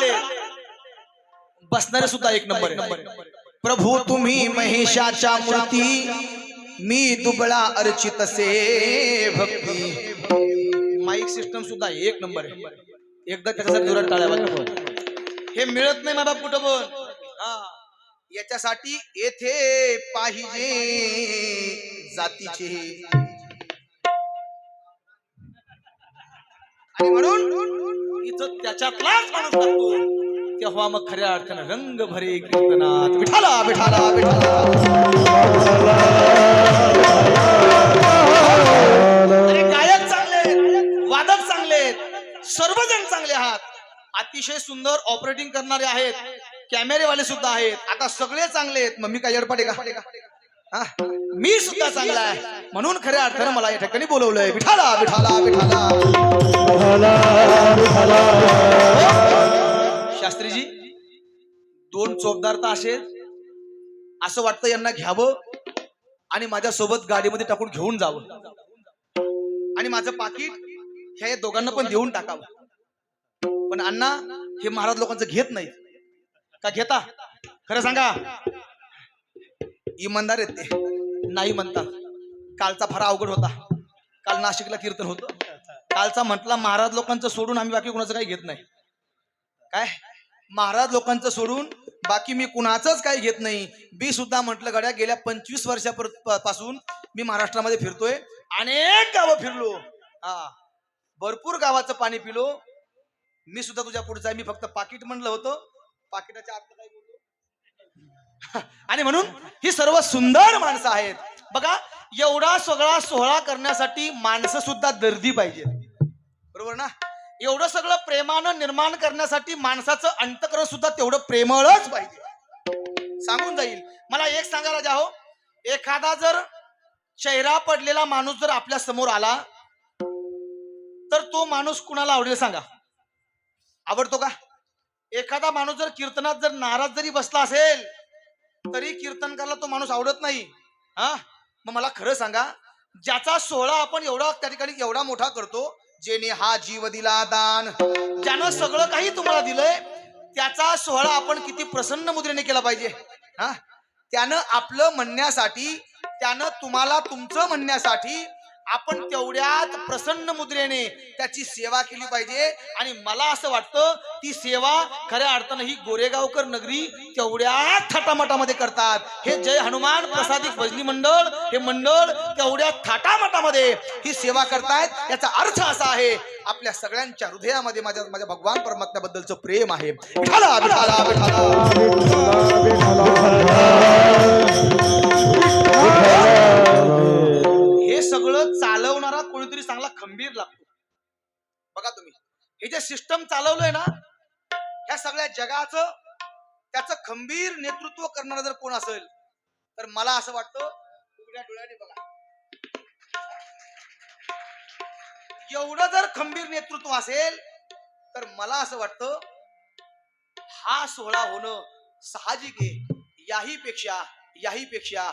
चांगले बसणारे सुद्धा एक नंबर प्रभू तुम्ही महेशाच्या मूर्ती मी दुबळा अर्चित से भक्ती माईक सिस्टम सुद्धा एक नंबर आहे. एकदा त्याच्यासाठी जोरात टाळ्या. हे मिळत नाही बाबा कुठं पण. हा. याच्यासाठी येथे पाहिजे जातीचे. आणि म्हणून इथं त्याच्यातलाच माणूस लागतो. तेव्हा मग खऱ्या अर्थानं रंग भरे कीर्तनात विठाला विठाला विठाला. अरे गायक चांगले आहेत, वादक चांगले आहेत, सर्वजण चांगले आहात. अतिशय सुंदर ऑपरेटिंग करणारे आहेत. कॅमेरेवाले सुद्धा आहेत. आता सगळे चांगले आहेत. मग मी काय एडपाटे का? मी सुद्धा चांगला आहे. म्हणून खऱ्या अर्थानं मला या ठिकाणी बोलवलंय. विठाला विठाला विठाला शास्त्रीजी दोन चोपदार तर असे असं वाटतं यांना घ्यावं आणि माझ्या सोबत गाडीमध्ये टाकून घेऊन जावं. आणि माझं पाकिट ह्या दोघांना पण देऊन टाकावं. पण अण्णा हे महाराज लोकांचं घेत नाहीत. का घेता? खरं सांगा. इमानदार आहेत ते. नाही म्हणतात कालचा फार अवघड होता. काल नाशिकला कीर्तन होतं. कालचा म्हटला महाराज लोकांचं सोडून आम्ही बाकी कुणाचं काही घेत नाही. काय? महाराज लोकांचं सोडून बाकी मी कुणाचंच काही घेत नाही. मी सुद्धा म्हटलं गड्या गेल्या पंचवीस वर्षापासून मी महाराष्ट्रामध्ये फिरतोय. अनेक गावं फिरलो. हा. भरपूर गावाचं पाणी पिलो. मी सुद्धा तुझ्या पुढचा आहे. मी फक्त पाकिट म्हणलं होतं. पाकिटाच्या आत काय बोललो? आणि म्हणून ही सर्व सुंदर माणसं आहेत. बघा एवढा सगळा सोहळा करण्यासाठी माणसं सुद्धा दर्दी पाहिजेत. बरोबर ना? एवढं सगळं प्रेमानं निर्माण करण्यासाठी माणसाचं अंतकरण सुद्धा तेवढं प्रेमळच पाहिजे. सांगून जाईल. मला एक सांगा राजा हो एखादा जर चेहरा पडलेला माणूस जर आपल्यासमोर आला तर तो माणूस कुणाला आवडेल सांगा? आवडतो का? एखादा माणूस जर कीर्तनात जर नाराज जरी बसला असेल तरी कीर्तनकारला तो माणूस आवडत नाही. हा? मग मला खरं सांगा ज्याचा सोहळा आपण एवढा त्या ठिकाणी एवढा मोठा करतो जेने हा जीव दिला दान. ज्यानं सगळं काही तुम्हाला दिलंय त्याचा सोहळा आपण किती प्रसन्न मुद्रेने केला पाहिजे. हा? त्यानं आपलं म्हणण्यासाठी त्यानं तुम्हाला तुमचं म्हणण्यासाठी आपण तेवढ्याच प्रसन्न मुद्रेने त्याची सेवा केली पाहिजे. आणि मला असं वाटतं ती सेवा खऱ्या अर्थानं ही गोरेगावकर नगरी तेवढ्या थाटामाटामध्ये करतात. हे जय हनुमान प्रसादिक भजनी मंडळ हे मंडळ तेवढ्या थाटामाटामध्ये ही सेवा करतायत. याचा अर्थ असा आहे आपल्या सगळ्यांच्या हृदयामध्ये माझ्या माझ्या भगवान परमात्म्याबद्दलचं प्रेम आहे. चालवणारा कोणीतरी चांगला खंबीर लागतो. बघा तुम्ही. हे जे सिस्टम चालवलंय ना ह्या सगळ्या जगाचं त्याचं खंबीर नेतृत्व करणारा जर कोण असेल तर मला असं वाटतं उघड्या डोळ्याने बघा. एवढं जर खंबीर नेतृत्व असेल तर मला असं वाटतं हा सोहळा होणं साहजिक आहे. याही पेक्षा याही पेक्षा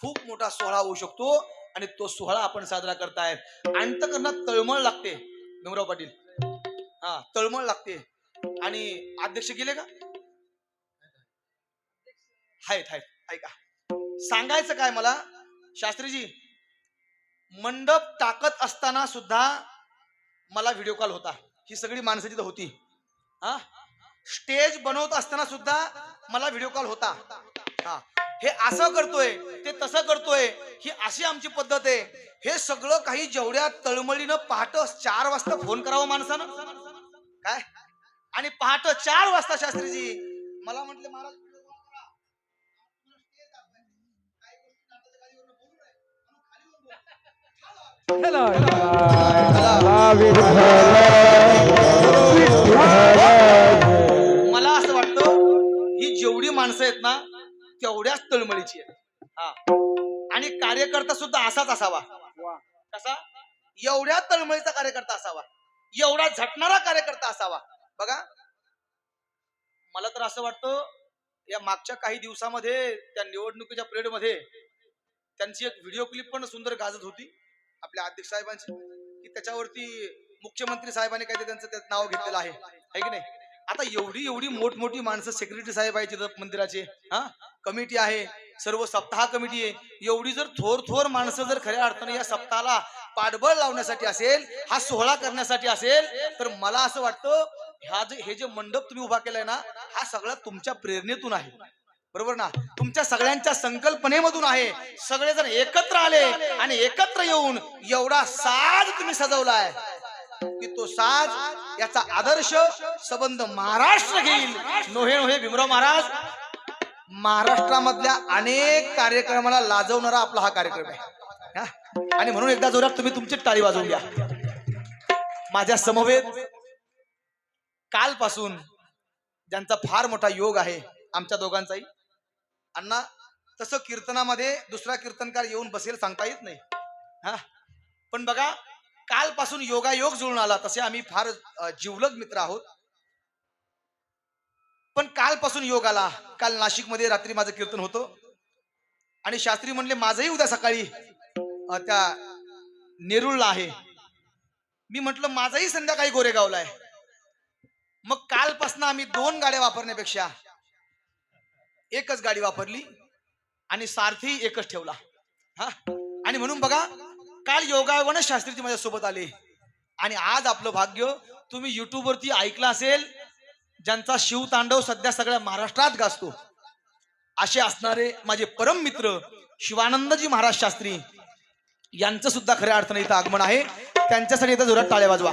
खूप मोठा सोहळा होऊ शकतो. आणि तो सोहळा आपण साजरा करतायत अंतकरणात तळमळ लागते भीमराव पाटील. हा तळमळ लागते. आणि अध्यक्ष गेले का? आहेत आहेत. ऐका. सांगायचं काय मला? शास्त्रीजी मंडप टाकत असताना सुद्धा मला व्हिडिओ कॉल होता. ही सगळी माणसं तिथं होती. हा? स्टेज बनवत असताना सुद्धा मला व्हिडिओ कॉल होता. हा. हे असं करतोय ते तसं करतोय ही अशी आमची पद्धत आहे. हे सगळं काही जेवढ्या तळमळीनं पहाट चार वाजता फोन करावं माणसानं. काय? आणि पहाट चार वाजता शास्त्रीजी मला म्हटले महाराज video call करा. आपलं stage तेवढ्याच तळमळीची आहेत. हा. आणि कार्यकर्ता सुद्धा असाच असावा. कसा? एवढ्या तळमळीचा कार्यकर्ता असावा. एवढा झटणारा कार्यकर्ता असावा. बघा. मला तर असं वाटतं या मागच्या काही दिवसामध्ये त्या निवडणुकीच्या पिरियडमध्ये त्यांची एक व्हिडिओ क्लिप पण सुंदर गाजत होती आपल्या अध्यक्ष साहेबांची की त्याच्यावरती मुख्यमंत्री साहेबांनी काहीतरी त्यांचं त्यात नाव घेतलेलं आहे. की नाही? आता एवढी एवढी मोठमोठी माणसं सेक्रेटरी साहेब आहे तिथं मंदिराचे. हा? कमिटी आहे. सर्व सप्ताह कमिटी आहे. एवढी जर थोर थोर माणसं जर खऱ्या अर्थाने या सप्ताहाला पाठबळ लावण्यासाठी असेल हा सोहळा करण्यासाठी असेल तर मला असं वाटतं ह्या जे हे जे मंडप तुम्ही उभा केलाय ना हा सगळा तुमच्या प्रेरणेतून आहे. बरोबर ना? तुमच्या सगळ्यांच्या संकल्पनेमधून आहे. सगळेजण एकत्र आले आणि एकत्र येऊन एवढा साज तुम्ही सजवलाय. की तो साज याचा आदर्श संबंध महाराष्ट्र घेईल. नोहे नोहे भीमराव महाराज. महाराष्ट्रामधल्या अनेक कार्यक्रमाला लाजवणारा आपला हा कार्यक्रम आहे. आणि म्हणून एकदा जोरात तुम्ही तुमची टाळी वाजवून घ्या. माझ्या समवेत कालपासून ज्यांचा फार मोठा योग आहे आमच्या दोघांचाही अण्णा तसं कीर्तनामध्ये दुसरा कीर्तनकार येऊन बसेल सांगता येत नाही. हा? पण बघा कालपासून योगायोग जुळून आला तसे आम्ही फार जिवलग मित्र आहोत. पण कालपासून योग आला. काल नाशिकमध्ये रात्री माझं कीर्तन होतं. आणि शास्त्री म्हणले माझंही उद्या सकाळी त्या नेरुळला आहे. मी म्हटलं माझाही संध्याकाळी गोरेगावला आहे. मग कालपासून आम्ही दोन गाड्या वापरण्यापेक्षा एकच गाडी वापरली आणि सारथी एकच ठेवला. हा? आणि म्हणून बघा काल योगायोगाने शास्त्रीजी माझ्या सोबत आले. आणि आज आपलं भाग्य तुम्ही युट्यूबवरती ऐकलं असेल ज्यांचा शिवतांडव सध्या सगळ्या महाराष्ट्रात गाजतो. असे असणारे माझे परम मित्र शिवानंदजी महाराज शास्त्री यांचं सुद्धा खऱ्या अर्थाने इथं आगमन आहे. त्यांच्यासाठी इथं जोरात टाळ्या वाजवा.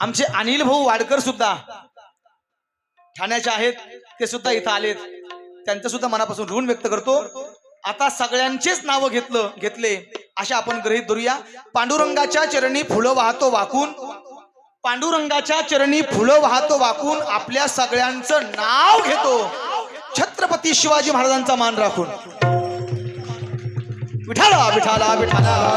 आमचे अनिल भाऊ वाडकर सुद्धा ठाण्याचे आहेत ते सुद्धा इथं आलेत. त्यांचं सुद्धा मनापासून ऋण व्यक्त करतो. आता सगळ्यांचेच नावं घेतलं घेतले. अशा आपण गृहीत धरूया. पांडुरंगाच्या चरणी फुलं वाहतो वाकून. पांडुरंगाच्या चरणी फुलं वाहतो वाकून आपल्या सगळ्यांचं नाव घेतो. छत्रपती शिवाजी महाराजांचा मान राखून. विठाला विठाला विठाला.